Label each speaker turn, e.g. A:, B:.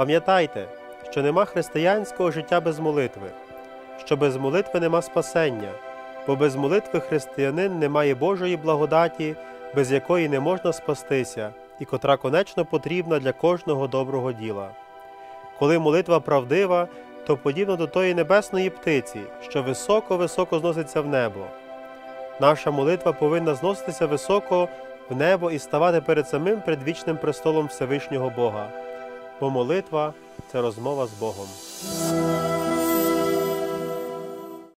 A: Пам'ятайте, що нема християнського життя без молитви, що без молитви нема спасення, бо без молитви християнин не має Божої благодаті без якої не можна спастися, і котра конечно потрібна для кожного доброго діла. Коли молитва правдива, то подібно до тої небесної птиці, що високо-високо зноситься в небо. Наша молитва повинна зноситися високо в небо і ставати перед самим предвічним престолом Всевишнього Бога, бо молитва це розмова з Богом.